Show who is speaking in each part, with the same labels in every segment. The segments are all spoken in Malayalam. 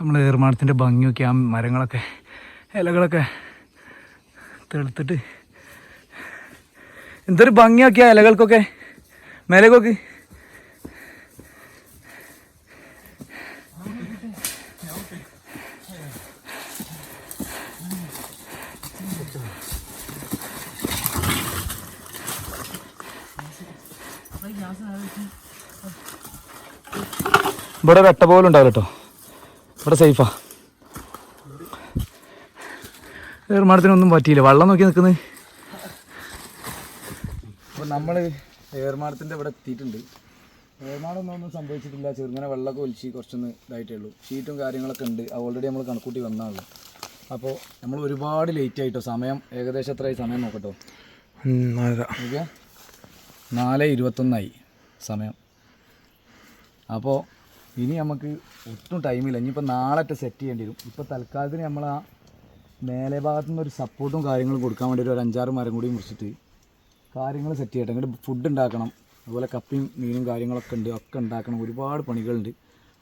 Speaker 1: നമ്മൾ ഏർമാടത്തിന്റെ ഭംഗിയൊക്കെ ആ മരങ്ങളൊക്കെ ഇലകളൊക്കെ തെളുത്തിട്ട്. എന്തൊരു ഭംഗിയൊക്കെ ആ ഇലകൾക്കൊക്കെ മേലേക്കൊക്കെ ഇവിടെ വെട്ട പോലും ഉണ്ടാവില്ല കേട്ടോ. ഇവിടെ സേഫാ. ഏർമാടത്തിനൊന്നും പറ്റിയില്ല. വെള്ളം നോക്കി നിൽക്കുന്നത് അപ്പോൾ നമ്മൾ ഏർമാടത്തിന്റെ ഇവിടെ എത്തിയിട്ടുണ്ട്. ഏർമാടൊന്നും ഒന്നും സംഭവിച്ചിട്ടില്ല. ചെറുങ്ങനെ വെള്ളമൊക്കെ ഒലിച്ച് കുറച്ചൊന്ന് ഇതായിട്ടേ ഉള്ളൂ. ഷീറ്റും കാര്യങ്ങളൊക്കെ ഉണ്ട്. ഓൾറെഡി നമ്മൾ കണക്കൂട്ടി വന്നാണ്. അപ്പോൾ നമ്മൾ ഒരുപാട് ലേറ്റ് ആയിട്ടോ? സമയം ഏകദേശം എത്രയായി? സമയം നോക്കട്ടോ. നാല് ഇരുപത്തൊന്നായി. സമയം. അപ്പോൾ ഇനി നമുക്ക് ഒട്ടും ടൈമില്ല ഇനിയിപ്പോൾ നാളത്തെ സെറ്റ് ചെയ്യേണ്ടി വരും. ഇപ്പോൾ തൽക്കാലത്തിന് നമ്മൾ ആ മേലെ ഭാഗത്തു നിന്ന് ഒരു സപ്പോർട്ടും കാര്യങ്ങളും കൊടുക്കാൻ വേണ്ടി ഒരു അഞ്ചാറ് മരം കൂടി മുറിച്ചിട്ട് കാര്യങ്ങൾ സെറ്റ് ചെയ്യട്ടെ. ഇങ്ങോട്ട് ഫുഡ് ഉണ്ടാക്കണം അതുപോലെ കപ്പിയും മീനും കാര്യങ്ങളൊക്കെ ഉണ്ട് ഒക്കെ ഉണ്ടാക്കണം ഒരുപാട് പണികളുണ്ട്.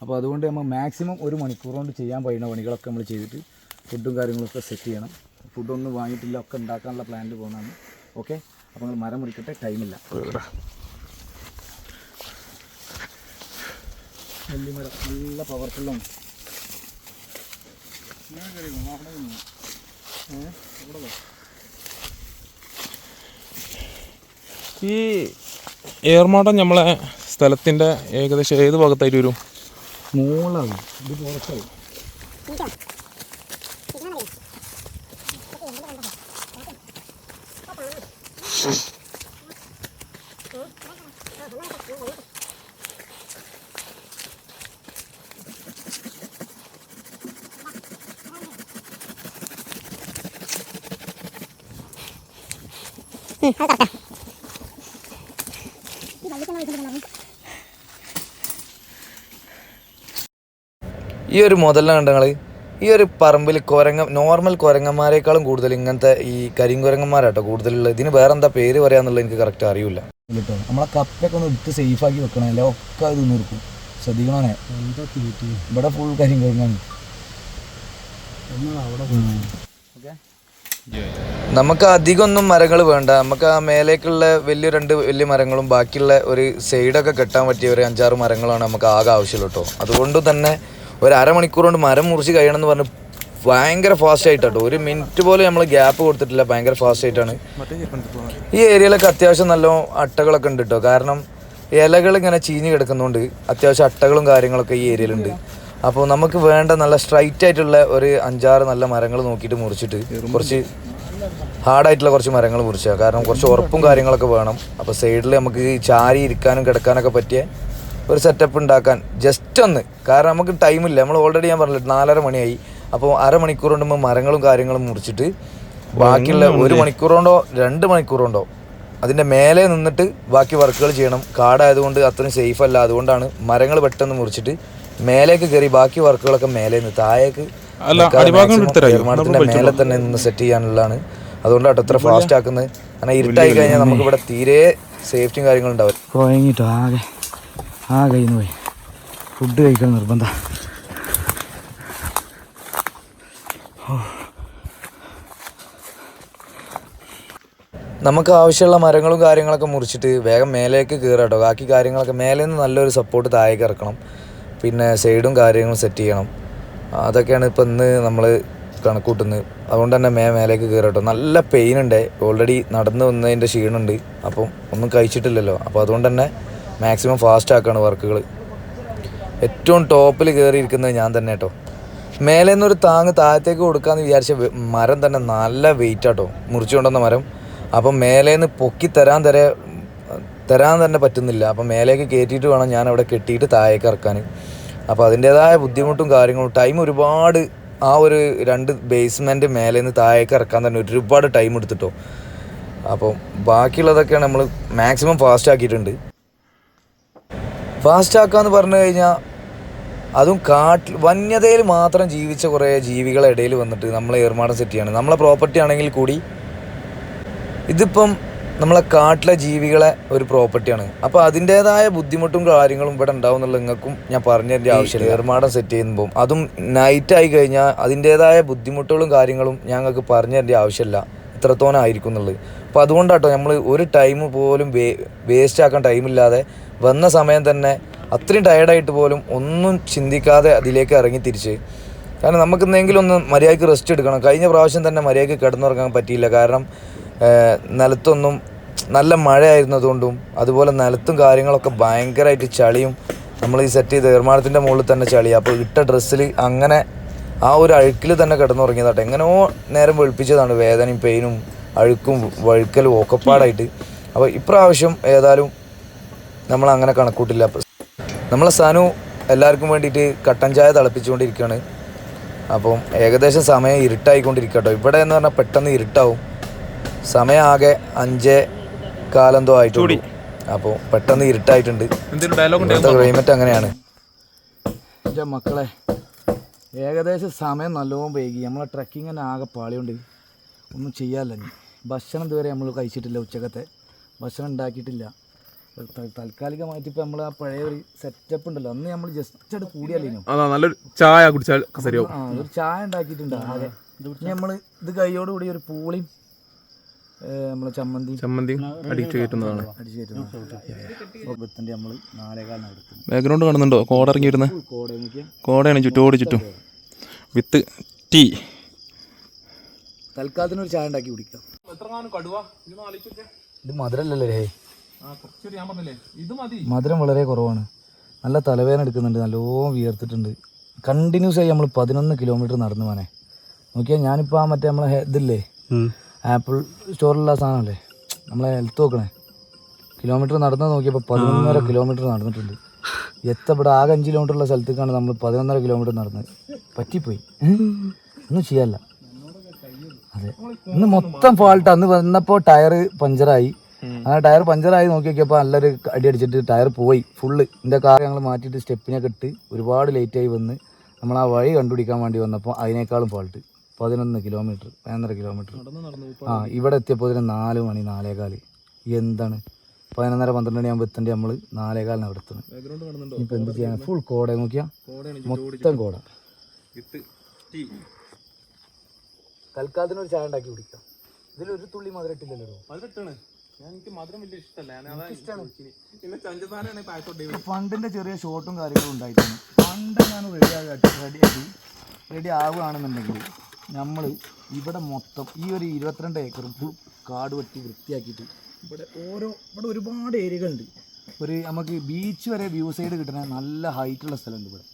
Speaker 1: അപ്പോൾ അതുകൊണ്ട് നമ്മൾ മാക്സിമം ഒരു മണിക്കൂർ കൊണ്ട് ചെയ്യാൻ പറ്റുന്ന പണികളൊക്കെ നമ്മൾ ചെയ്തിട്ട് ഫുഡും കാര്യങ്ങളൊക്കെ സെറ്റ് ചെയ്യണം. ഫുഡൊന്നും വാങ്ങിയിട്ടില്ല. ഒക്കെ ഉണ്ടാക്കാനുള്ള പ്ലാനിൽ പോകുന്നതാണ് ഓക്കെ അപ്പോൾ നിങ്ങൾ മരം മുറിക്കട്ടെ. ടൈമില്ല നെല്ലിമരം നല്ല പവർഫുള്ളാണ്
Speaker 2: ഈ ഏർമാടം നമ്മളെ സ്ഥലത്തിന്റെ ഏകദേശം ഏത് ഭാഗത്തായിട്ട് വരും?
Speaker 1: മൂളാണ്. ഇത് പുറത്തായി.
Speaker 3: ഈ ഒരു മുതലാണ് കണ്ടങ്ങൾ ഈ ഒരു പറമ്പിൽ കുരങ്ങ നോർമൽ കുരങ്ങന്മാരെക്കാളും കൂടുതൽ ഇങ്ങനത്തെ ഈ കരിങ്കുരങ്ങന്മാരാട്ടോ കൂടുതലുള്ള ഇതിന് വേറെ എന്താ പേര് പറയാന്നുള്ളത് എനിക്ക് കറക്റ്റ് അറിയില്ല.
Speaker 1: കേട്ടോ നമ്മളെ കപ്പൊക്കെ ഒന്ന് എടുത്ത് ആക്കി വെക്കണം. അല്ലെ ഒക്കെ അത് നിർക്കും ശ്രദ്ധിക്കണേ ഇവിടെ ഫുൾ കാര്യം കഴിഞ്ഞാണ്
Speaker 3: നമുക്ക് അധികമൊന്നും മരങ്ങൾ വേണ്ട. നമുക്ക് ആ മേലേക്കുള്ള വലിയ രണ്ട് വലിയ മരങ്ങളും ബാക്കിയുള്ള ഒരു സൈഡൊക്കെ കെട്ടാൻ പറ്റിയ ഒരു അഞ്ചാറ് മരങ്ങളാണ് നമുക്ക് ആകെ ആവശ്യമുള്ളൂ കേട്ടോ. അതുകൊണ്ട് തന്നെ ഒരു അരമണിക്കൂർ കൊണ്ട് മരം മുറിച്ച് കഴിയണം എന്ന് പറഞ്ഞ് ഭയങ്കര ഫാസ്റ്റ് ആയിട്ടോ ഒരു മിനിറ്റ് പോലും നമ്മൾ ഗ്യാപ്പ് കൊടുത്തിട്ടില്ല. ഭയങ്കര ഫാസ്റ്റ് ആയിട്ടാണ്. ഈ ഏരിയയിലൊക്കെ അത്യാവശ്യം നല്ല അട്ടകളൊക്കെ ഉണ്ട് കേട്ടോ. കാരണം ഇലകൾ ഇങ്ങനെ ചീഞ്ഞ് കിടക്കുന്നതുകൊണ്ട് അത്യാവശ്യം അട്ടകളും കാര്യങ്ങളൊക്കെ ഈ ഏരിയയിലുണ്ട്. അപ്പോൾ നമുക്ക് വേണ്ട നല്ല സ്ട്രൈറ്റ് ആയിട്ടുള്ള ഒരു അഞ്ചാറ് നല്ല മരങ്ങൾ നോക്കിയിട്ട് മുറിച്ചിട്ട് കുറച്ച് ഹാർഡായിട്ടുള്ള കുറച്ച് മരങ്ങൾ മുറിച്ചാൽ കാരണം കുറച്ച് ഉറപ്പും കാര്യങ്ങളൊക്കെ വേണം. അപ്പോൾ സൈഡിൽ നമുക്ക് ചാരി ഇരിക്കാനും കിടക്കാനൊക്കെ പറ്റിയ ഒരു സെറ്റപ്പ് ഉണ്ടാക്കാൻ ജസ്റ്റ് ഒന്ന്. കാരണം നമുക്ക് ടൈമില്ല നമ്മൾ ഓൾറെഡി ഞാൻ പറഞ്ഞില്ല നാലര മണിയായി. അപ്പോൾ അരമണിക്കൂർ കൊണ്ട് മരങ്ങളും കാര്യങ്ങളും മുറിച്ചിട്ട് ബാക്കിയുള്ള ഒരു മണിക്കൂർ കൊണ്ടോ രണ്ട് മണിക്കൂർ കൊണ്ടോ അതിന്റെ മേലെ നിന്നിട്ട് ബാക്കി വർക്കുകൾ ചെയ്യണം. കാടായതുകൊണ്ട് അത്രയും സേഫ് അല്ല. അതുകൊണ്ടാണ് മരങ്ങൾ പെട്ടെന്ന് മുറിച്ചിട്ട് മേലേക്ക് കയറി ബാക്കി വർക്കുകളൊക്കെ മേലെ നിന്ന് താഴേക്ക്. തീരുമാനത്തിന്റെ മേലെ തന്നെ നിന്ന് സെറ്റ് ചെയ്യാനുള്ളതാണ്. അതുകൊണ്ട് അത്ര ഫാസ്റ്റ് ആക്കുന്നത്. കാരണം ഇരുട്ടായി കഴിഞ്ഞാൽ നമുക്ക് ഇവിടെ തീരെ സേഫ്റ്റിയും കാര്യങ്ങളും ഉണ്ടാവും
Speaker 1: കുഴങ്ങിട്ടോ ആകെ. ആ കയ്യിൽ പോയി. ഫുഡ് കഴിക്കാൻ നിർബന്ധം.
Speaker 3: നമുക്ക് ആവശ്യമുള്ള മരങ്ങളും കാര്യങ്ങളൊക്കെ മുറിച്ചിട്ട് വേഗം മേലേക്ക് കയറാട്ടോ. ബാക്കി കാര്യങ്ങളൊക്കെ മേലെ നിന്ന് നല്ലൊരു സപ്പോർട്ട് താഴേക്ക് ഇറക്കണം. പിന്നെ സൈഡും കാര്യങ്ങളും സെറ്റ് ചെയ്യണം. അതൊക്കെയാണ് ഇപ്പം ഇന്ന് നമ്മൾ കണക്കൂട്ടുന്നത്. അതുകൊണ്ട് തന്നെ മേ മേലേക്ക് കയറട്ടോ നല്ല പെയിൻ ഉണ്ട്. ഓൾറെഡി നടന്നു വന്നതിന്റെ ക്ഷീണമുണ്ട് അപ്പം ഒന്നും കഴിച്ചിട്ടില്ലല്ലോ. അപ്പോൾ അതുകൊണ്ട് തന്നെ മാക്സിമം ഫാസ്റ്റ് ആക്കാണ് വർക്കുകൾ ഏറ്റവും ടോപ്പിൽ കയറിയിരിക്കുന്നത് ഞാൻ തന്നെ കേട്ടോ. മേലെ നിന്നൊരു താങ്ങ് താഴത്തേക്ക് കൊടുക്കാമെന്ന് വിചാരിച്ച മരം തന്നെ നല്ല വെയിറ്റ് ആട്ടോ മുറിച്ചു കൊണ്ടുവന്ന മരം. അപ്പം മേലേന്ന് പൊക്കി തരാൻ തരെ തരാൻ തന്നെ പറ്റുന്നില്ല. അപ്പം മേലേക്ക് കയറ്റിയിട്ട് വേണം ഞാൻ അവിടെ കെട്ടിയിട്ട് താഴേക്ക് ഇറക്കാൻ. അപ്പോൾ അതിന്റേതായ ബുദ്ധിമുട്ടും കാര്യങ്ങളും ടൈം ഒരുപാട് ആ ഒരു രണ്ട് ബേസ്മെന്റ് മേലേന്ന് താഴേക്ക് ഇറക്കാൻ തന്നെ ഒരുപാട് ടൈം എടുത്തിട്ടോ. അപ്പോൾ ബാക്കിയുള്ളതൊക്കെയാണ് നമ്മൾ മാക്സിമം ഫാസ്റ്റ് ആക്കിയിട്ടുണ്ട്. ഫാസ്റ്റ് ആക്കാന്ന് പറഞ്ഞു കഴിഞ്ഞാൽ അതും കാട്ടിൽ വന്യതയിൽ മാത്രം ജീവിച്ച കുറേ ജീവികളെ ഇടയിൽ വന്നിട്ട് നമ്മളെ ഏർമാടം സെറ്റ് ചെയ്യാണ്. നമ്മളെ പ്രോപ്പർട്ടി ആണെങ്കിൽ കൂടി ഇതിപ്പം
Speaker 4: നമ്മളെ കാട്ടിലെ ജീവികളെ ഒരു പ്രോപ്പർട്ടിയാണ്. അപ്പോൾ അതിന്റെതായ ബുദ്ധിമുട്ടും കാര്യങ്ങളും ഇവിടെ ഉണ്ടാവും എന്നുള്ള നിങ്ങൾക്കും ഞാൻ പറഞ്ഞതിന്റെ ആവശ്യമില്ല. ഏർമാടം സെറ്റ് ചെയ്യുമ്പോൾ അതും നൈറ്റ് ആയി കഴിഞ്ഞാൽ അതിന്റെതായ ബുദ്ധിമുട്ടുകളും കാര്യങ്ങളും ഞങ്ങൾക്ക് പറഞ്ഞതിന്റെ ആവശ്യമില്ല. ഇത്രത്തോളം ആയിരിക്കും എന്നുള്ളത്. അപ്പോൾ അതുകൊണ്ടാട്ടോ നമ്മൾ ഒരു ടൈം പോലും വേ വേസ്റ്റ് ആക്കാൻ ടൈമില്ലാതെ വന്ന സമയം തന്നെ അത്രയും ടയർഡായിട്ട് പോലും ഒന്നും ചിന്തിക്കാതെ അതിലേക്ക് ഇറങ്ങി തിരിച്ച്. കാരണം നമുക്ക് എന്തെങ്കിലും ഒന്ന് മര്യാദയ്ക്ക് റെസ്റ്റ് എടുക്കണം. കഴിഞ്ഞ പ്രാവശ്യം തന്നെ മര്യാദയ്ക്ക് കിടന്നുറങ്ങാൻ പറ്റിയില്ല. കാരണം നിലത്തൊന്നും നല്ല മഴയായിരുന്നതുകൊണ്ടും അതുപോലെ നിലത്തും കാര്യങ്ങളൊക്കെ ഭയങ്കരമായിട്ട് ചളിയും നമ്മൾ ഈ സെറ്റ് ചെയ്ത നിർമ്മാണത്തിന്റെ മുകളിൽ തന്നെ ചളി. അപ്പോൾ ഇട്ട ഡ്രസ്സിൽ അങ്ങനെ ആ ഒരു അഴുക്കിൽ തന്നെ കിടന്നുറങ്ങിയതാട്ടെ. എങ്ങനെയോ നേരം വെളുപ്പിച്ചതാണ്. വേദനയും പെയിനും അഴുക്കും വഴുക്കലും ഒക്കെപ്പാടായിട്ട് അപ്പോൾ ഇപ്രാവശ്യം ഏതായാലും നമ്മൾ അങ്ങനെ കണക്കൂട്ടില്ല. അപ്പോൾ നമ്മളെ സനു എല്ലാവർക്കും വേണ്ടിയിട്ട് കട്ടൻ ചായ തിളപ്പിച്ചുകൊണ്ടിരിക്കുകയാണ്. അപ്പം ഏകദേശം സമയം ഇരുട്ടായിക്കൊണ്ടിരിക്കട്ടോ ഇവിടെ എന്ന് പറഞ്ഞാൽ പെട്ടെന്ന് ഇരുട്ടാവും. സമയം ആകെ അഞ്ചേ കാലെന്തോ ആയിട്ട് അപ്പോൾ പെട്ടെന്ന് ഇരുട്ടായിട്ടുണ്ട്.
Speaker 2: എന്തെങ്കിലും ഡയലോഗ്
Speaker 4: ഇവിടുത്തെ ക്ലൈമറ്റ് അങ്ങനെയാണ്.
Speaker 3: എന്റെ മക്കളെ ഏകദേശം സമയം നല്ലോണം വൈകി. നമ്മളെ ട്രക്കിങ് തന്നെ ആകെ പാളിയുണ്ട്. ഒന്നും ചെയ്യാല്ല ഇനി. ഭക്ഷണം ഇതുവരെ നമ്മൾ കഴിച്ചിട്ടില്ല ഉച്ചക്കത്തെ. ഭക്ഷണം ഉണ്ടാക്കിയിട്ടില്ല. താൽക്കാലികമായിട്ട് ഇപ്പോൾ നമ്മൾ ആ പഴയ ഒരു സെറ്റപ്പ് ഉണ്ടല്ലോ. അന്ന് നമ്മൾ ജസ്റ്റ് അത് കൂടിയല്ലേനു
Speaker 2: നല്ലൊരു ചായ കുടിച്ചാൽ
Speaker 3: ഒരു ചായ ഉണ്ടാക്കിയിട്ടുണ്ട് ആകെ. ഇനി നമ്മൾ ഇത് കൈയോടുകൂടി ഒരു പൂളിയും നമ്മളെ ചമ്മന്തി.
Speaker 2: ചമ്മന്തി അടിച്ചു കയറ്റുന്നതാണ്.
Speaker 3: അടിച്ചു കയറ്റുന്നത് വിത്തന്റെ നമ്മൾ
Speaker 2: ബാക്ക്ഗ്രൗണ്ട് കാണുന്നുണ്ടോ? കോട ഇറങ്ങി വരുന്നത്? കോടയാണ് ചുറ്റോട് ചുറ്റും വിത്ത് ടീ.
Speaker 3: തൽക്കാലത്തിന് ഒരു ചായ ഉണ്ടാക്കി കുടിക്കാം. ഇത് മധുരമല്ലല്ലേ
Speaker 2: മതി.
Speaker 3: മധുരം വളരെ കുറവാണ്. നല്ല തലവേദന എടുക്കുന്നുണ്ട് നല്ലോണം വിയർത്തിട്ടുണ്ട്. കണ്ടിന്യൂസ് ആയി നമ്മൾ പതിനൊന്ന് കിലോമീറ്റർ നടന്നു പോനെ നോക്കിയാൽ ഞാനിപ്പോൾ ആ മറ്റേ നമ്മളെ ഇതില്ലേ? ആപ്പിൾ സ്റ്റോറിലുള്ള സാധനമല്ലേ? നമ്മളെ ഹെൽത്ത് നോക്കണേ. കിലോമീറ്റർ നടന്ന് നോക്കിയപ്പോൾ പതിനൊന്നര കിലോമീറ്റർ നടന്നിട്ടുണ്ട്. എത്തപ്പെടെ ആകെ അഞ്ച് കിലോമീറ്റർ ഉള്ള സ്ഥലത്തേക്കാണ് നമ്മൾ പതിനൊന്നര കിലോമീറ്റർ നടന്നത്. പറ്റിപ്പോയി. ഒന്നും ചെയ്യാല്ല അതെ. ഇന്ന് മൊത്തം ഫാൾട്ട് അന്ന് വന്നപ്പോൾ ടയർ പഞ്ചറായി. അങ്ങനെ ടയർ പഞ്ചറായി നോക്കി നോക്കിയപ്പോൾ നല്ലൊരു അടി അടിച്ചിട്ട് ടയർ പോയി. ഫുള്ള് എന്റെ കാർ ഞങ്ങൾ മാറ്റിയിട്ട് സ്റ്റെപ്പിനൊക്കെ ഇട്ട് ഒരുപാട് ലേറ്റായി വന്ന് നമ്മൾ ആ വഴി കണ്ടുപിടിക്കാൻ വേണ്ടി വന്നപ്പോൾ അതിനേക്കാളും ഫാൾട്ട് പതിനൊന്ന് കിലോമീറ്റർ പതിനൊന്നര കിലോമീറ്റർ. ആ ഇവിടെ എത്തിയപ്പോൾ ഇതിന് നാല് മണി നാലേകാൽ. എന്താണ്? പതിനൊന്നര പന്ത്രണ്ട് മണിയാകുമ്പോൾ എത്തേണ്ടി നമ്മൾ നാലേകാലിന് അവിടെ എത്തുന്നത് ഇപ്പം എന്ത് ചെയ്യാൻ ഫുൾ കോട നോക്കിയാൽ മൊത്തം കോട. തൽക്കാലത്തിനൊരു ചായ ഉണ്ടാക്കി കുടിക്കാം. ഇതിലൊരു തുള്ളി മധുരം ഇട്ടില്ലല്ലോ
Speaker 2: പണ്ടിന്റെ മധുരം
Speaker 3: ഫണ്ടിന്റെ ചെറിയ ഷോട്ടും കാര്യങ്ങളും ഉണ്ടായിട്ടുണ്ട്. ഫണ്ട് ഞാൻ റെഡി റെഡിയാക്കി റെഡി ആവുകയാണെന്നുണ്ടെങ്കിൽ നമ്മൾ ഇവിടെ മൊത്തം ഈ ഒരു ഇരുപത്തിരണ്ട് ഏക്കറും ഫുൾ കാട് വെട്ടി വൃത്തിയാക്കിയിട്ട് ഇവിടെ ഓരോ ഇവിടെ ഒരുപാട് ഏരിയകളുണ്ട്. ഒരു നമുക്ക് ബീച്ച് വരെ വ്യൂ സൈഡ് കിട്ടുന്ന നല്ല ഹൈറ്റുള്ള സ്ഥലമുണ്ട് ഇവിടെ.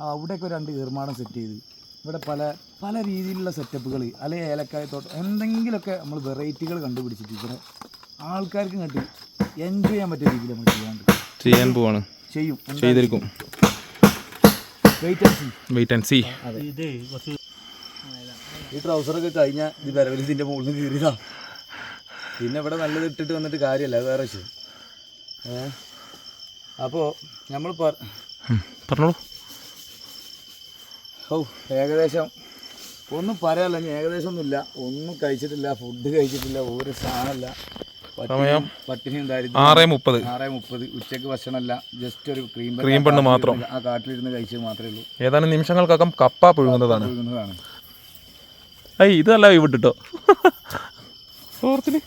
Speaker 3: ആ അവിടെയൊക്കെ ഒരു രണ്ട് നിർമ്മാണം സെറ്റ് ചെയ്ത് ഇവിടെ പല പല രീതിയിലുള്ള സെറ്റപ്പുകൾ അല്ലെങ്കിൽ ഏലക്കായ തോട്ടം എന്തെങ്കിലുമൊക്കെ നമ്മൾ വെറൈറ്റികൾ കണ്ടുപിടിച്ചിട്ട് ഇവിടെ ആൾക്കാർക്ക് കണ്ട് എൻജോയ് ചെയ്യാൻ പറ്റിയ രീതിയിൽ നമ്മൾ ചെയ്യാണ്ട്
Speaker 2: ചെയ്യാൻ പോവാണ്.
Speaker 3: ചെയ്യും.
Speaker 2: ചെയ്തിരിക്കും.
Speaker 3: Wait and see
Speaker 2: wait and see
Speaker 3: ഈ ട്രൗസറൊക്കെ കഴിഞ്ഞാൽ ഇത് വരവലിതിന്റെ മുകളിൽ നിന്ന് കീറിയതാ. പിന്നെ ഇവിടെ നല്ലത് ഇട്ടിട്ട് വന്നിട്ട് കാര്യമല്ല അത് വേറെ ഏ? അപ്പോൾ നമ്മൾ പറ
Speaker 2: പറഞ്ഞോളൂ.
Speaker 3: ഓ ഏകദേശം ഒന്നും പറയാല്ല ഞാൻ ഏകദേശം ഒന്നുമില്ല ഒന്നും കഴിച്ചിട്ടില്ല ഫുഡ് കഴിച്ചിട്ടില്ല ഒരു സാധനമല്ല.
Speaker 2: സമയം
Speaker 3: പട്ടിണി ദാരിദ്ര്യം
Speaker 2: ആറ് മുപ്പത്.
Speaker 3: ആറ് മുപ്പത്. ഉച്ചയ്ക്ക് ഭക്ഷണമല്ല ജസ്റ്റ് ഒരു ക്രീം
Speaker 2: ക്രീം പെണ്ണ് മാത്രം.
Speaker 3: ആ കാട്ടിലിരുന്ന് കഴിച്ചത് മാത്രമേ ഉള്ളൂ.
Speaker 2: ഏതാനും നിമിഷങ്ങൾക്കകം കപ്പ പുഴുങ്ങുന്നതാണ്.
Speaker 3: ഒഴുകുന്നതാണ്
Speaker 2: ഐ ഇതല്ല വിട്ടിട്ടോ ഓർത്തിന്?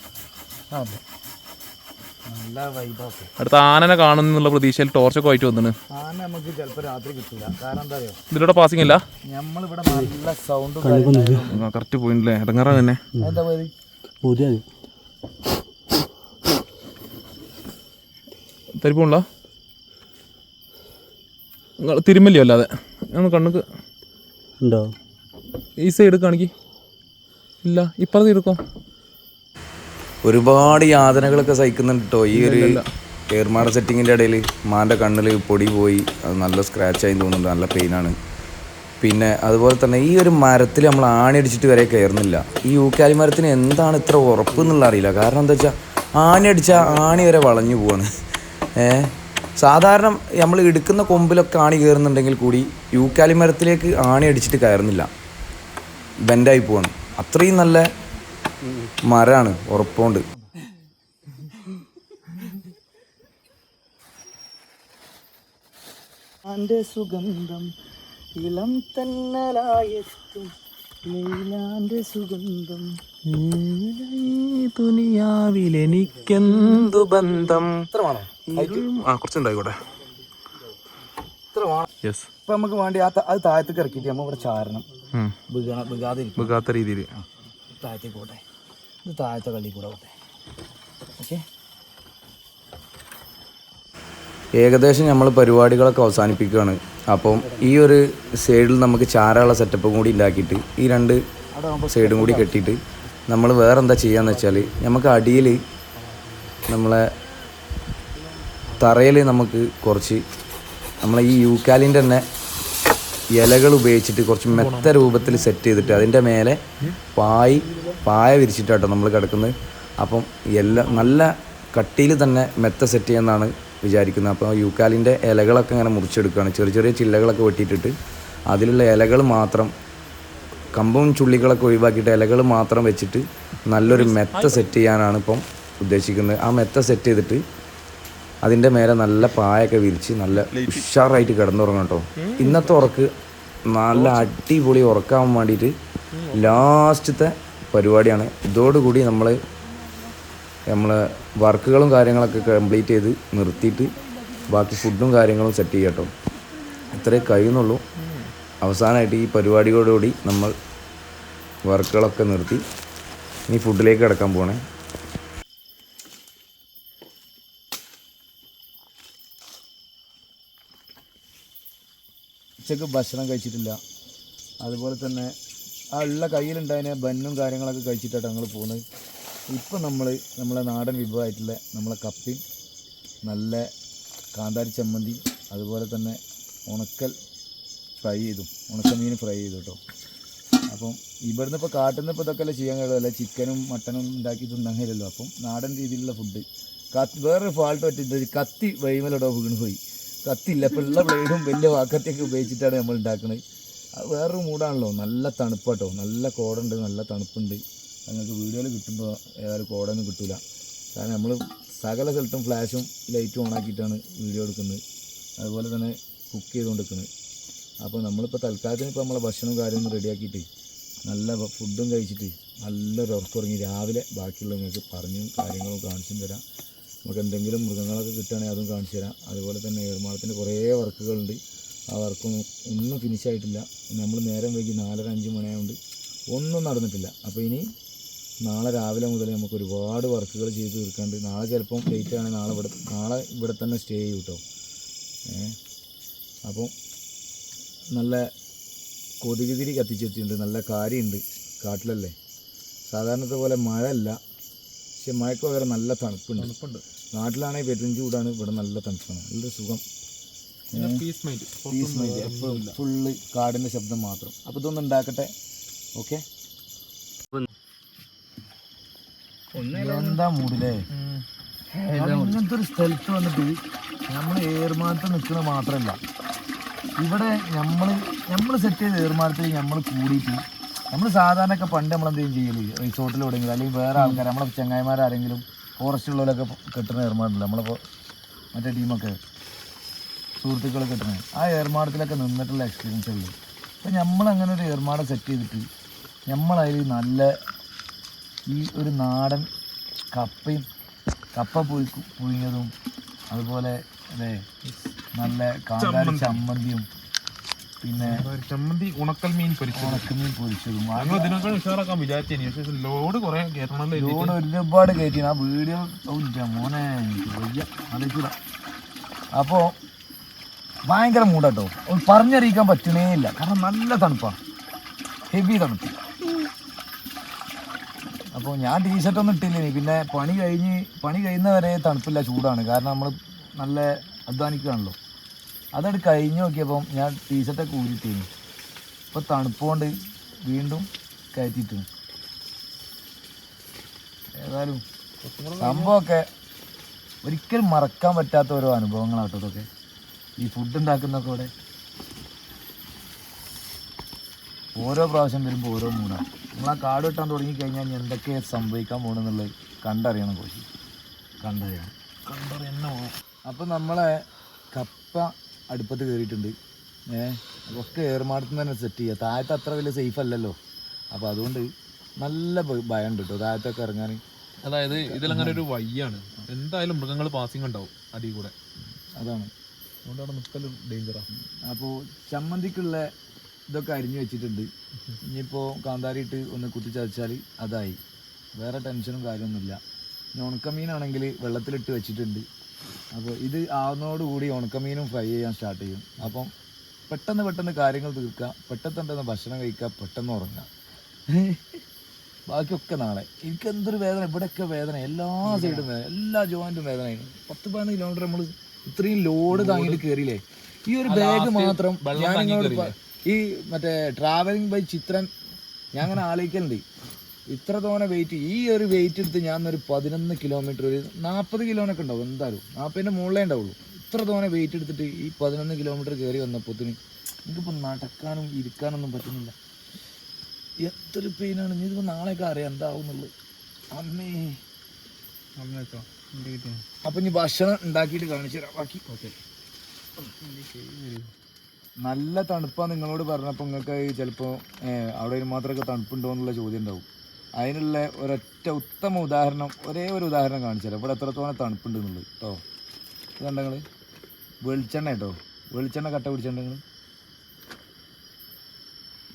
Speaker 2: അടുത്ത ആനനെ കാണുന്നുള്ള പ്രതീക്ഷയിൽ ടോർച്ചൊക്കെ ആയിട്ട് വന്നിന്.
Speaker 3: ആന നമുക്ക് ചിലപ്പോൾ രാത്രി കിട്ടില്ല കാരണം എന്താ അറിയോ?
Speaker 2: ഇതിലൂടെ പാസിംഗ് ഇല്ല?
Speaker 3: നമ്മളിവിടെ നല്ല സൗണ്ടും
Speaker 2: കറക്റ്റ് പോയില്ലേ ഇടങ്ങാറ തന്നെ.
Speaker 3: എന്താ പോയത്
Speaker 2: തരിപ്പുള്ള നിങ്ങൾ തിരുമല്ലോ അല്ലാതെ. ഒന്ന് കണ്ണുക്ക്.
Speaker 5: ഉണ്ടോ?
Speaker 2: ഈ സൈഡ് കാണിക്ക്. ഇല്ല. ഇപ്പൊ എടുക്കോ
Speaker 4: ഒരുപാട് യാതനകളൊക്കെ സഹിക്കുന്നുണ്ട് കേട്ടോ ഈ ഒരു ഏർമാട സെറ്റിങ്ങിന്റെ ഇടയിൽ മാന്റെ കണ്ണിൽ പൊടി പോയി. അത് നല്ല സ്ക്രാച്ചായി തോന്നുന്നുണ്ട്. നല്ല പെയിനാണ് പിന്നെ അതുപോലെ തന്നെ ഈ ഒരു മരത്തിൽ നമ്മൾ ആണി അടിച്ചിട്ട് വരെ കയറുന്നില്ല. ഈ യൂക്കാലി മരത്തിന് എന്താണ് ഇത്ര ഉറപ്പ് എന്നുള്ള അറിയില്ല. കാരണം എന്താ വെച്ചാൽ ആണി അടിച്ചാൽ ആണി വരെ വളഞ്ഞു പോവാണ്. ഏ? സാധാരണ നമ്മൾ എടുക്കുന്ന കൊമ്പിലൊക്കെ ആണി കയറുന്നുണ്ടെങ്കിൽ കൂടി യൂക്കാലി മരത്തിലേക്ക് ആണി അടിച്ചിട്ട് കയറുന്നില്ല. ബെൻഡായി പോവാണ്. അത്രയും നല്ല മരമാണ് ഉറപ്പുണ്ട്.
Speaker 3: സുഗന്ധം ഇളം സുഗന്ധം ഇപ്പൊ നമുക്ക് വേണ്ടി അത് താഴത്തേക്ക് ഇറക്കിയിട്ട് നമ്മൾ ഇവിടെ ചാരണം. വികാ വികാതെ ഇരിക്കും
Speaker 2: മികാത്ത രീതിയിൽ.
Speaker 3: താഴത്തേക്ക് പോട്ടെ ഇത് താഴത്തെ കള്ളി കൂടെ പോട്ടെ ഓക്കെ.
Speaker 4: ഏകദേശം നമ്മൾ പരിപാടികളൊക്കെ അവസാനിപ്പിക്കുകയാണ്. അപ്പം ഈ ഒരു സൈഡിൽ നമുക്ക് ചാരമുള്ള സെറ്റപ്പും കൂടി ഉണ്ടാക്കിയിട്ട് ഈ രണ്ട് സൈഡും കൂടി കെട്ടിയിട്ട് നമ്മൾ വേറെ എന്താ ചെയ്യാന്ന് വെച്ചാൽ നമുക്ക് അടിയിൽ നമ്മളെ തറയിൽ നമുക്ക് കുറച്ച് നമ്മളെ ഈ യൂക്കാലിന്റെ തന്നെ ഇലകൾ ഉപയോഗിച്ചിട്ട് കുറച്ച് മെത്ത രൂപത്തിൽ സെറ്റ് ചെയ്തിട്ട് അതിന്റെ മേലെ പായ് പായ വിരിച്ചിട്ടാട്ടോ നമ്മൾ കിടക്കുന്നത്. അപ്പം എല്ലാം നല്ല കട്ടിയിൽ തന്നെ മെത്ത സെറ്റ് ചെയ്യുന്നതാണ് വിചാരിക്കുന്നത്. അപ്പോൾ യൂക്കാലിന്റെ ഇലകളൊക്കെ ഇങ്ങനെ മുറിച്ചെടുക്കുകയാണ്. ചെറിയ ചെറിയ ചില്ലകളൊക്കെ വെട്ടിയിട്ടിട്ട് അതിലുള്ള ഇലകൾ മാത്രം കമ്പും ചുള്ളികളൊക്കെ ഒഴിവാക്കിയിട്ട് ഇലകൾ മാത്രം വെച്ചിട്ട് നല്ലൊരു മെത്ത സെറ്റ് ചെയ്യാനാണ് ഇപ്പം ഉദ്ദേശിക്കുന്നത്. ആ മെത്ത സെറ്റ് ചെയ്തിട്ട് അതിന്റെ മേലെ നല്ല പായൊക്കെ വിരിച്ച് നല്ല ഉഷാറായിട്ട് കിടന്നുറങ്ങും കേട്ടോ. ഇന്നത്തെ ഉറക്ക് നല്ല അടിപൊളി ഉറക്കാൻ വേണ്ടിയിട്ട് ലാസ്റ്റത്തെ പരിപാടിയാണ്. ഇതോടുകൂടി നമ്മൾ നമ്മൾ വർക്കുകളും കാര്യങ്ങളൊക്കെ കംപ്ലീറ്റ് ചെയ്ത് നിർത്തിയിട്ട് ബാക്കി ഫുഡും കാര്യങ്ങളും സെറ്റ് ചെയ്യാം കേട്ടോ. ഇത്രേ കഴിയുന്നുള്ളൂ. അവസാനമായിട്ട് ഈ പരിപാടിയോടുകൂടി നമ്മൾ വർക്കുകളൊക്കെ നിർത്തി. ഇനി ഫുഡിലേക്ക് കിടക്കാൻ പോണേ.
Speaker 3: ഉച്ചയ്ക്ക് ഭക്ഷണം കഴിച്ചിട്ടില്ല. അതുപോലെ തന്നെ ആ ഉള്ള കയ്യിലുണ്ടായതിനെ ബന്നും കാര്യങ്ങളൊക്കെ കഴിച്ചിട്ടാണ് ഞങ്ങൾ പോകുന്നത് ഇപ്പം നമ്മൾ നമ്മളെ നാടൻ വിഭവമായിട്ടുള്ള നമ്മളെ കപ്പി നല്ല കാന്താരി ചമ്മന്തി അതുപോലെ തന്നെ ഉണക്കൽ ഫ്രൈ ചെയ്തു. ഉണക്കൽ മീൻ ഫ്രൈ ചെയ്തു കേട്ടോ. അപ്പം ഇവിടുന്ന് ഇപ്പോൾ കാട്ടുന്ന ഇപ്പോൾ ഇതൊക്കെ ചെയ്യാൻ കഴിയുമല്ലോ ചിക്കനും മട്ടനും ഉണ്ടാക്കി അപ്പം നാടൻ രീതിയിലുള്ള ഫുഡ് കത്തി വേറൊരു ഫാൾട്ട് പറ്റി കത്തി വൈമലോട്ടോ വീണ് പോയി. കത്തില്ല. ഇപ്പോൾ ഉള്ള ബ്ലേഡും വലിയ വാക്കത്തിയൊക്കെ ഉപയോഗിച്ചിട്ടാണ് നമ്മൾ ഉണ്ടാക്കുന്നത് അത് വേറൊരു മൂടാണല്ലോ നല്ല തണുപ്പാട്ടോ. നല്ല കോടുണ്ട് നല്ല തണുപ്പുണ്ട്. നിങ്ങൾക്ക് വീഡിയോയിൽ കിട്ടുമ്പോൾ ഏതായാലും കോടൊന്നും കിട്ടില്ല കാരണം നമ്മൾ സകല സ്ഥലത്തും ഫ്ലാഷും ലൈറ്റും ഓൺ ആക്കിയിട്ടാണ് വീഡിയോ എടുക്കുന്നത്. അതുപോലെ തന്നെ കുക്ക് ചെയ്തുകൊണ്ടിരിക്കുന്നത്. അപ്പോൾ നമ്മളിപ്പോൾ തൽക്കാലത്തിന് ഇപ്പോൾ നമ്മളെ ഭക്ഷണവും കാര്യങ്ങളും റെഡിയാക്കിയിട്ട് നല്ല ഫുഡും കഴിച്ചിട്ട് നല്ലൊരു ഉറക്കുറങ്ങി രാവിലെ ബാക്കിയുള്ള നിങ്ങൾക്ക് പറഞ്ഞും കാര്യങ്ങളും കാണിച്ചും തരാം. നമുക്ക് എന്തെങ്കിലും മൃഗങ്ങളൊക്കെ കിട്ടുകയാണെങ്കിൽ അതും കാണിച്ചു തരാം. അതുപോലെ തന്നെ ഏർമാളത്തിന്റെ കുറേ വർക്കുകളുണ്ട്. ആ വർക്കൊന്നും ഒന്നും ഫിനിഷ് ആയിട്ടില്ല. നമ്മൾ നേരം വൈകി നാലര അഞ്ച് മണിയായതുകൊണ്ട് ഒന്നും നടന്നിട്ടില്ല. അപ്പോൾ ഇനി നാളെ രാവിലെ മുതൽ നമുക്ക് ഒരുപാട് വർക്കുകൾ ചെയ്ത് തീർക്കാണ്ട് നാളെ ചിലപ്പം ലേറ്റ് ആണെങ്കിൽ നാളെ ഇവിടെ നാളെ ഇവിടെ തന്നെ സ്റ്റേ ചെയ്യും കേട്ടോ അപ്പം നല്ല കൊതുകുതിരി കത്തിച്ചെത്തിയിട്ടുണ്ട്. നല്ല കാര്യമുണ്ട് കാട്ടിലല്ലേ? സാധാരണത്തെ പോലെ മഴ അല്ല പക്ഷെ മഴയ്ക്ക് പകരം നല്ല തണുപ്പുണ്ട്.
Speaker 2: തണുപ്പുണ്ട്.
Speaker 3: നാട്ടിലാണെങ്കിൽ പെരും ചൂടാണ് ഇവിടെ നല്ല തണുപ്പാണ് നല്ല സുഖം.
Speaker 2: പീസ് മൈൻഡ്
Speaker 3: പീസ് മൈൻഡ് എപ്പോഴും ഫുള്ള് കാടിന്റെ ശബ്ദം മാത്രം. അപ്പോൾ ഇതൊന്നും ഉണ്ടാക്കട്ടെ? ഓക്കെ എന്താ മൂടില്ലേ ഇങ്ങനത്തെ ഒരു സ്ഥലത്ത് വന്നിട്ട് നമ്മൾ ഏർമാനത്ത് നിൽക്കുന്നത് മാത്രമല്ല ഇവിടെ നമ്മൾ നമ്മൾ സെറ്റ് ചെയ്ത ഏർമാനത്തിൽ നമ്മൾ കൂടിയിട്ട് നമ്മൾ സാധാരണ ഒക്കെ പണ്ട് നമ്മൾ എന്തെങ്കിലും ചെയ്യൽ റിസോർട്ടിൽ എവിടെയെങ്കിലും അല്ലെങ്കിൽ വേറെ ആൾക്കാർ നമ്മളെ ചങ്ങായിമാരാരെങ്കിലും ഫോറസ്റ്റുള്ളവരൊക്കെ കെട്ടുന്ന ഏർമാടില്ല നമ്മളിപ്പോൾ മറ്റേ ടീമൊക്കെ സുഹൃത്തുക്കൾ കിട്ടുന്നത് ആ ഏർമാടത്തിലൊക്കെ നിന്നിട്ടുള്ള എക്സ്പീരിയൻസ് ഉള്ളൂ. അപ്പോൾ നമ്മളങ്ങനെ ഒരു ഏർമാടം സെറ്റ് ചെയ്തിട്ട് നമ്മളതിൽ നല്ല ഈ ഒരു നാടൻ കപ്പയും കപ്പ പുഴിക്കു പുഴുങ്ങിയതും അതുപോലെ അല്ലേ നല്ല കാന്താരി ചമ്മന്തിയും പിന്നെ
Speaker 2: ചമ്മന്തി ഉണക്കൽ മീൻ പൊരിച്ചത്.
Speaker 3: ഉണക്കമീൻ പൊരിച്ചതും.
Speaker 2: ഞങ്ങൾ ഇതിനേക്കാൾ ഉഷാറാക്കാൻ വിചാരിച്ചു പക്ഷേ ലോഡ് കുറെ കയറ്റണല്ലോ.
Speaker 3: ലോഡ് ഒരുപാട് കയറ്റി ആ വീഡിയോ ഇല്ല മോനെ വയ്യ. ആലോചിക്കൂല അപ്പോൾ ഭയങ്കര മൂടാട്ടോ. ഒന്ന് പറഞ്ഞറിയിക്കാൻ പറ്റണേ ഇല്ല. കാരണം നല്ല തണുപ്പാണ് ഹെവി തണുപ്പ്. അപ്പോൾ ഞാൻ ടീഷർട്ട് ഒന്നും ഇട്ടില്ലേ പിന്നെ പണി കഴിഞ്ഞ് പണി കഴിയുന്നവരെ തണുപ്പില്ല ചൂടാണ്. കാരണം നമ്മൾ നല്ല അധ്വാനിക്കുകയാണല്ലോ. അതോട് കഴിഞ്ഞ് നോക്കിയപ്പം ഞാൻ ടീഷർട്ടൊക്കെ ഊരിട്ടേന് ഇപ്പോൾ തണുപ്പുകൊണ്ട് വീണ്ടും കയറ്റിട്ടു ഏതായാലും സംഭവമൊക്കെ ഒരിക്കലും മറക്കാൻ പറ്റാത്ത ഓരോ അനുഭവങ്ങളാട്ടോ ഇതൊക്കെ. ഈ ഫുഡ് ഉണ്ടാക്കുന്നൊക്കെ ഇവിടെ ഓരോ പ്രാവശ്യം വരുമ്പോൾ ഓരോ മൂടാണ് നമ്മൾ ആ കാട് വെട്ടാൻ തുടങ്ങിക്കഴിഞ്ഞാൽ എന്തൊക്കെ സംഭവിക്കാൻ പോകണമെന്നുള്ളത് കണ്ടറിയണം കോശി. കണ്ടറിയണം.
Speaker 2: കണ്ടറിയണം. അപ്പം
Speaker 3: അപ്പോൾ നമ്മളെ കപ്പ അടുപ്പത്ത് കയറിയിട്ടുണ്ട്. ഏഹ് ഒക്കെ ഏർമാടത്തുനിന്ന് തന്നെ സെറ്റ് ചെയ്യുക താഴത്ത് അത്ര വലിയ സേഫ് അല്ലല്ലോ. അപ്പോൾ അതുകൊണ്ട് നല്ല ഭയം ഉണ്ട് കേട്ടോ താഴത്തൊക്കെ ഇറങ്ങാൻ.
Speaker 2: അതായത് ഇതിലങ്ങനെ ഒരു വയ്യാണ്. എന്തായാലും മൃഗങ്ങൾ പാസിംഗ് ഉണ്ടാവും അടി കൂടെ.
Speaker 3: അതാണ്.
Speaker 2: അതുകൊണ്ടാണ് മുക്കലും ഡേഞ്ചറാണ് ഡേഞ്ചറാ
Speaker 3: അപ്പോൾ ചമ്മന്തിക്കുള്ള ഇതൊക്കെ അരിഞ്ഞു വെച്ചിട്ടുണ്ട്. ഇനിയിപ്പോൾ കാന്താരിയിട്ട് ഒന്ന് കുത്തിച്ചതച്ചാൽ അതായി. വേറെ ടെൻഷനും കാര്യമൊന്നുമില്ല ഉണക്കമീനാണെങ്കിൽ വെള്ളത്തിലിട്ട് വെച്ചിട്ടുണ്ട്. അപ്പോൾ ഇത് ആവുന്നതോടുകൂടി ഉണക്കമീനും ഫ്രൈ ചെയ്യാൻ സ്റ്റാർട്ട് ചെയ്യും. അപ്പം പെട്ടെന്ന് പെട്ടെന്ന് കാര്യങ്ങൾ തീർക്കുക പെട്ടെന്ന് പെട്ടെന്ന് ഭക്ഷണം കഴിക്കുക പെട്ടെന്ന് ഉറങ്ങുക. ബാക്കിയൊക്കെ നാളെ. എനിക്ക് എന്തൊരു വേദന ഇവിടെയൊക്കെ വേദന. എല്ലാ സൈഡും വേദന എല്ലാ ജോയിന്റും വേദനയാണ്. പത്ത് പതിനൊന്ന് കിലോമീറ്റർ നമ്മൾ ഇത്രയും ലോഡ് താങ്ങിയിട്ട് കയറിയില്ലേ ഈ ഒരു ബാഗ് മാത്രം ഞാൻ നിങ്ങളോട് ഈ മറ്റേ ട്രാവലിംഗ് ബൈ ചിത്രൻ ഞാൻ അങ്ങനെ ആലോചിക്കലുണ്ട്. ഇത്ര തോനെ വെയിറ്റ് ഈ ഒരു വെയിറ്റ് എടുത്ത് ഞാൻ ഒരു പതിനൊന്ന് കിലോമീറ്റർ ഒരു നാൽപ്പത് കിലോനൊക്കെ ഉണ്ടാവും എന്തായാലും. നാൽപ്പതിന്റെ മുകളിലേ ഉണ്ടാവുള്ളൂ. ഇത്ര തോനെ വെയിറ്റ് എടുത്തിട്ട് ഈ പതിനൊന്ന് കിലോമീറ്റർ കയറി വന്നപ്പോത്തിന് എനിക്കിപ്പോൾ നടക്കാനും ഇരിക്കാനൊന്നും പറ്റുന്നില്ല. എത്ര പെയിനാണ് നീ ഇതിപ്പോൾ നാളെയൊക്കെ അറിയാം എന്താവുന്നുള്ളു അമ്മേ. അപ്പൊ ഇനി ഭക്ഷണം ഉണ്ടാക്കിയിട്ട് കാണിച്ചു തരാം. ബാക്കി. ഓക്കെ. നല്ല തണുപ്പാണ് നിങ്ങളോട് പറഞ്ഞപ്പോൾ നിങ്ങൾക്ക് ചിലപ്പോൾ അവിടെ മാത്രമൊക്കെ തണുപ്പുണ്ടോ എന്നുള്ള ചോദ്യം ഉണ്ടാവും. അതിനുള്ള ഒരൊറ്റ ഉത്തമ ഉദാഹരണം ഒരേ ഒരു ഉദാഹരണം കാണിച്ചു തരാം ഇവിടെ എത്രത്തോളം തണുപ്പുണ്ട് എന്നുള്ളത് കേട്ടോ ഇത് കണ്ടങ്ങൾ വെളിച്ചെണ്ണ കേട്ടോ വെളിച്ചെണ്ണ കട്ട പിടിച്ചിട്ടുണ്ടെങ്കിൽ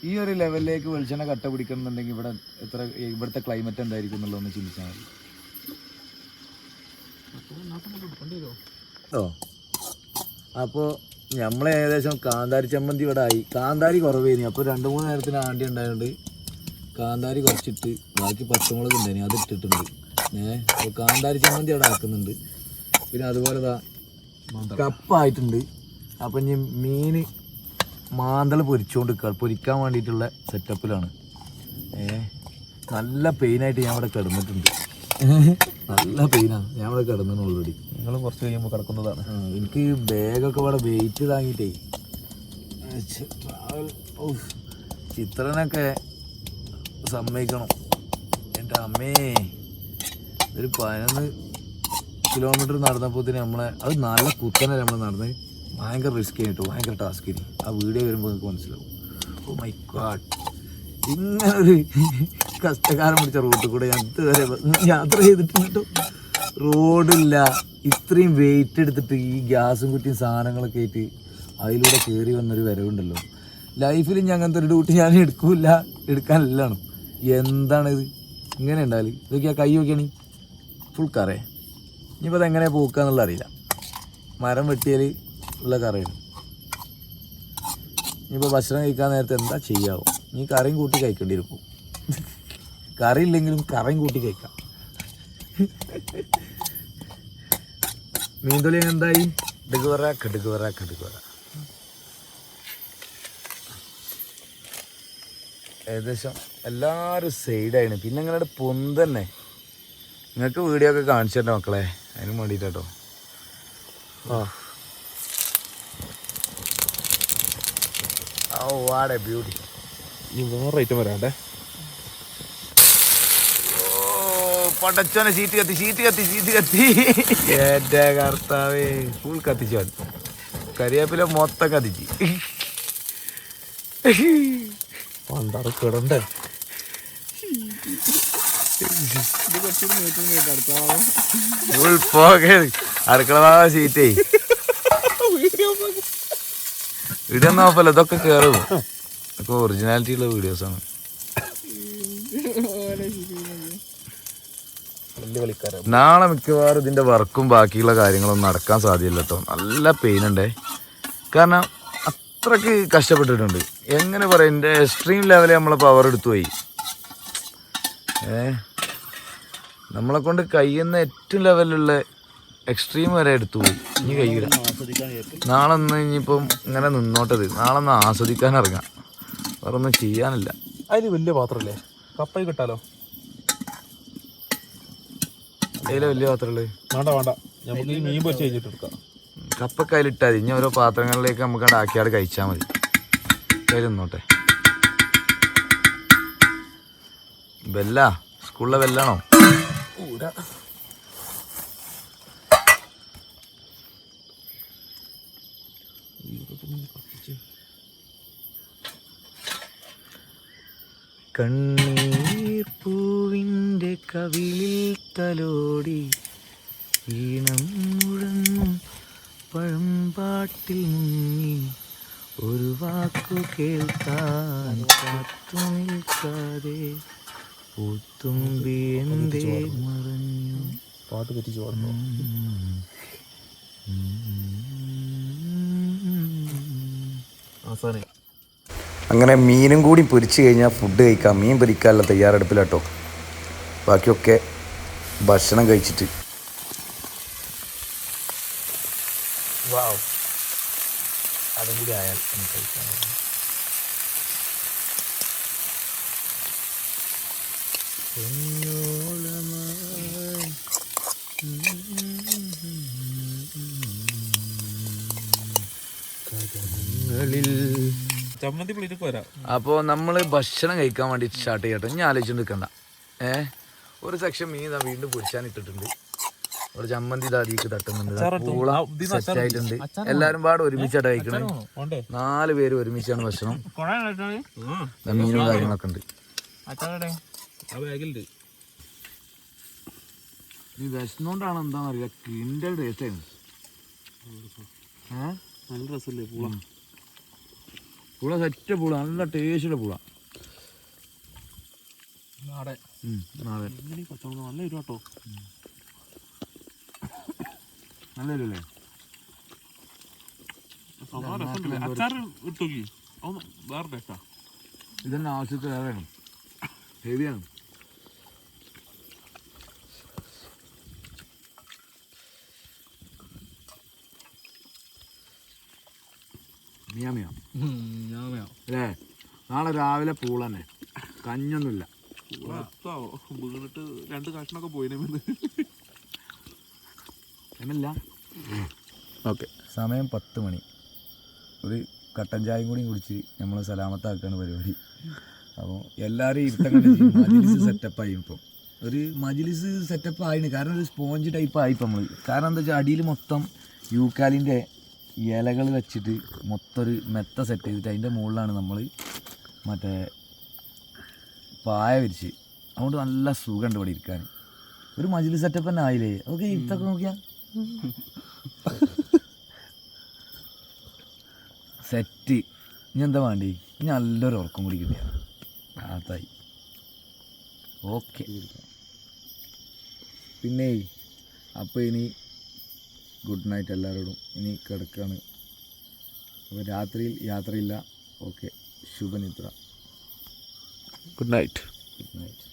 Speaker 3: ഈ ഒരു ലെവലിലേക്ക് വെളിച്ചെണ്ണ കട്ട പിടിക്കണമെന്നുണ്ടെങ്കിൽ ഇവിടെ എത്ര ഇവിടുത്തെ ക്ലൈമറ്റ് എന്തായിരിക്കും എന്നുള്ളതൊന്ന് ചിന്തിച്ചാൽ മതി. അപ്പോൾ നമ്മൾ ഏകദേശം കാന്താരി ചമ്മന്തി ഇവിടെ ആയി. കാന്താരി കുറവേനി അപ്പോൾ രണ്ട് മൂന്ന് നേരത്തിന് ആണ്ടി ഉണ്ടായതുകൊണ്ട് കാന്താരി കുറച്ചിട്ട് ബാക്കി പച്ചമുളക് ഉണ്ടായിരുന്നു അത് ഇട്ടിട്ടുണ്ട്. ഏഹ് അപ്പോൾ കാന്താരി ചമ്മന്തി അവിടെ ആക്കുന്നുണ്ട്. പിന്നെ അതുപോലെ കപ്പായിട്ടുണ്ട്. അപ്പം ഇനി മീൻ മാന്തൾ പൊരിച്ചുകൊണ്ട് നിൽക്കുക പൊരിക്കാൻ വേണ്ടിയിട്ടുള്ള സെറ്റപ്പിലാണ് ഏ നല്ല പെയിനായിട്ട് ഞാൻ ഇവിടെ കിടന്നിട്ടുണ്ട്. നല്ല പെയിനാണ് ഞാൻ ഇവിടെ കിടന്നു ഓൾറെഡി
Speaker 2: നിങ്ങളും കുറച്ച് കഴിയുമ്പോൾ കിടക്കുന്നതാണ്.
Speaker 3: എനിക്ക് ബാഗൊക്കെ ഇവിടെ വെയിറ്റ് താങ്ങിയിട്ടേ. ചിത്രനൊക്കെ സമ്മതിക്കണം. എന്റെ അമ്മേ ഒരു പതിനൊന്ന് കിലോമീറ്റർ നടന്നപ്പോൾ നമ്മളെ അത് നല്ല കുത്തനെ നമ്മൾ നടന്ന്. ഭയങ്കര റിസ്ക് ആയിട്ട് ഭയങ്കര ടാസ്ക് ഇനി ആ വീഡിയോ വരുമ്പോൾ നിങ്ങൾക്ക് മനസ്സിലാവും. ഓ മൈ ഗാഡ് ഇങ്ങനെ ഒരു കഷ്ടകാലം പിടിച്ച റോട്ടിൽ കൂടെ ഞാൻ ഇതുവരെ യാത്ര ചെയ്തിട്ടുണ്ട് റോഡില്ല ഇത്രയും വെയിറ്റ് എടുത്തിട്ട് ഈ ഗ്യാസും കുറ്റിയും സാധനങ്ങളൊക്കെ ആയിട്ട് അതിലൂടെ കയറി വന്നൊരു വരവുണ്ടല്ലോ. ലൈഫിൽ ഞാൻ അങ്ങനത്തെ ഒരു ഡ്യൂട്ടി ഞാൻ എടുക്കില്ല എടുക്കാനില്ലാണ് എന്താണിത്? ഇങ്ങനെ ഉണ്ടാൽ ഇതൊക്കെ ആ കൈ നോക്കിയാണ്. ഫുൾ കറേ. ഇനിയിപ്പോൾ അത് എങ്ങനെ പോക്കാന്നുള്ള അറിയില്ല. മരം വെട്ടിയാൽ ഉള്ള കറയാണ്. ഇനിയിപ്പോൾ ഭക്ഷണം കഴിക്കാൻ നേരത്തെ എന്താ ചെയ്യാവോ? നീ കറിയും കൂട്ടി കഴിക്കേണ്ടി വരും കറി ഇല്ലെങ്കിലും കറിയും കൂട്ടി കഴിക്കാം. മീൻതൊലി എന്തായി? കടുകുവറ കടുകുവറ കടുകുവറ ഏകദേശം എല്ലാവരും സൈഡാണ് പിന്നെ നിങ്ങളുടെ പൊന്തന്നെ. നിങ്ങൾക്ക് വീഡിയോ ഒക്കെ കാണിച്ചു തരണ്ട മക്കളെ? അതിന് വേണ്ടിയിട്ടോ ആ. ഓ വാടെ ബ്യൂട്ടി
Speaker 2: ഇനി വേറെ ഐറ്റം വരാണ്ടേ?
Speaker 3: ഓ പടച്ചോനെ സീറ്റ് കത്തി സീറ്റ് കത്തി സീറ്റ് കത്തി. എന്റെ കർത്താവേ ഫുൾ കത്തിച്ചോൻ കരിവേപ്പില മൊത്തം കത്തിച്ച്.
Speaker 2: പണ്ടാറ് കിടണ്ടേ?
Speaker 3: അടുക്കള സീറ്റേ വീഡിയോ നോക്കല്ലോ ഇതൊക്കെ കേറും. ഇതൊക്കെ ഒറിജിനാലിറ്റി ഉള്ള വീഡിയോസ് ആണ്. നാളെ മിക്കവാറും ഇതിന്റെ വർക്കും ബാക്കിയുള്ള കാര്യങ്ങളൊന്നും നടക്കാൻ സാധ്യതയില്ല കേട്ടോ നല്ല പെയിൻ ഉണ്ടേ. കാരണം അത്രയ്ക്ക് കഷ്ടപ്പെട്ടിട്ടുണ്ട്. എങ്ങനെ പറയാം എന്റെ എക്സ്ട്രീം ലെവലിൽ നമ്മൾ പവർ എടുത്തു പോയി. ഏ? നമ്മളെ കൊണ്ട് കഴിയുന്ന ഏറ്റവും ലെവലിലുള്ള എക്സ്ട്രീം വരെ എടുത്തു പോയി. ഇനി കഴിയില്ല നാളെ ഒന്ന് ഇനിയിപ്പം ഇങ്ങനെ നിന്നോട്ടത്. നാളെ ഒന്ന് ആസ്വദിക്കാൻ ഇറങ്ങാം. വേറെ ഒന്നും ചെയ്യാനില്ല.
Speaker 2: അതിൽ വലിയ പാത്രമല്ലേ കപ്പയിൽ കിട്ടാലോ?
Speaker 3: അതിലെ വലിയ പാത്രമല്ലേ
Speaker 2: വേണ്ട വേണ്ട. നമുക്ക് മീൻ പൊരിച്ച് കഴിഞ്ഞിട്ട് എടുക്കാം.
Speaker 3: കപ്പ മതി. ഇനി ഓരോ പാത്രങ്ങളിലേക്ക് നമുക്ക് ആക്കിയാൽ കഴിച്ചാൽ മതി. വരുന്നോട്ടെ ബെല്ല സ്കൂളിലെ ബെല്ലാണോ? കണ്ണീർപ്പൂവിന്റെ കവിളിൽ തലോടി ഈണം മുഴങ്ങും പഴമ്പാട്ടിൽ മുങ്ങി. ഒരു വാക്കു കേൾക്കാൻ കാത്തു നിൽക്കാതെ പൂത്തുമ്പി എന്തേ മറഞ്ഞു.
Speaker 6: പാട്ട് പറ്റി ചോർന്നു
Speaker 2: അവസാനം
Speaker 3: അങ്ങനെ മീനും കൂടി പൊരിച്ച് കഴിഞ്ഞാൽ ഫുഡ് കഴിക്കാം. മീൻ പൊരിക്കാനുള്ള തയ്യാറെടുപ്പിലാട്ടോ. ബാക്കിയൊക്കെ ഭക്ഷണം കഴിച്ചിട്ട്.
Speaker 2: വാവ് അതും കൂടി ആയാൽ നമുക്ക് കഴിക്കാൻ ചമ്മന്തി പ്ലേറ്റ് പോരാ
Speaker 3: അപ്പോൾ നമ്മൾ ഭക്ഷണം കഴിക്കാൻ വേണ്ടി സ്റ്റാർട്ട് ചെയ്യട്ടെ? ഞാൻ ആലോചിച്ച് നിൽക്കണ്ട ഏ? ഒരു സെക്ഷൻ മീൻ ഇതാ വീണ്ടും പൊരിച്ചാൻ ഇട്ടിട്ടുണ്ട് ഒരു ചമ്മന്തി ദാദിക്ക് തട്ടുന്നുണ്ട്. എല്ലാരും പൂള സെറ്റ് ആയിട്ടുണ്ട്. എല്ലാവരും പാടെ ഒരുമിച്ചായിട്ട് കഴിക്കണേ. നാല് പേര് ഒരുമിച്ചാണ് ഭക്ഷണം. മീനും കാര്യങ്ങളൊക്കെ ഉണ്ട്. ഈ വിശന്നുകൊണ്ടാണ് എന്താണെന്ന് അറിയില്ല കിന്റെ ടേസ്റ്റ് ആയിരുന്നു.
Speaker 2: നല്ല രസമല്ലേ പൂള?
Speaker 3: പൂള സെറ്റ് പൂള. നല്ല ടേസ്റ്റുള്ള പൂള.
Speaker 2: നാടെ
Speaker 3: ഉം, അതെ
Speaker 2: ഇങ്ങനെ പച്ചമുളക് നല്ല ഇരു കേട്ടോ
Speaker 3: നല്ലല്ലേ
Speaker 2: അച്ചാർ ഇട്ടോക്കി വേറെ ടേസ്റ്റാ
Speaker 3: ഇതന്നെ ആവശ്യത്തിൽ വേണം ഹെവിയാണ് മിയാ മിയാ. അല്ലേ? നാളെ രാവിലെ പൂള തന്നെ. കഞ്ഞൊന്നുമില്ല.
Speaker 2: വീണിട്ട് രണ്ട് കഷ്ണൊക്കെ പോയിനെ
Speaker 3: ഓക്കെ. സമയം പത്ത് മണി. ഒരു കട്ടൻ ചായയും കൂടി കുടിച്ച് നമ്മൾ സലാമത്താക്കാണ് പരിപാടി. അപ്പോൾ എല്ലാവരും ഇരുത്തം കണ്ട് മജിലിസ് സെറ്റപ്പായി ഇപ്പം. ഒരു മജിലിസ് സെറ്റപ്പ് ആയിന്. കാരണം ഒരു സ്പോഞ്ച് ടൈപ്പ് ആയി ഇപ്പം നമ്മൾ കാരണം എന്താ വെച്ചാൽ അടിയിൽ മൊത്തം യൂക്കാലിന്റെ ഇലകൾ വെച്ചിട്ട് മൊത്തം ഒരു മെത്ത സെറ്റ് ചെയ്തിട്ട് അതിന്റെ മുകളിലാണ് നമ്മൾ മറ്റേ പായ വിരിച്ച്. അതുകൊണ്ട് നല്ല സുഖമുണ്ട് ഇവിടെ ഇരിക്കാൻ. ഒരു മജിലിസ് സെറ്റപ്പ് തന്നെ ആയില്ലേ? ഓക്കെ ഇരുത്തൊക്കെ നോക്കിയാ സെറ്റ്. ഇനി എന്താ വേണ്ടി? ഇനി നല്ലൊരു ഉറക്കം കൂടി കിട്ടിയ. അതായി. ഓക്കെ. പിന്നെ അപ്പോൾ ഇനി ഗുഡ് നൈറ്റ് എല്ലാവരോടും ഇനി കിടക്കാണ്. അപ്പോൾ രാത്രിയിൽ യാത്രയില്ല. Okay. ശുഭനിദ്ര.
Speaker 2: Good night.
Speaker 3: Good night.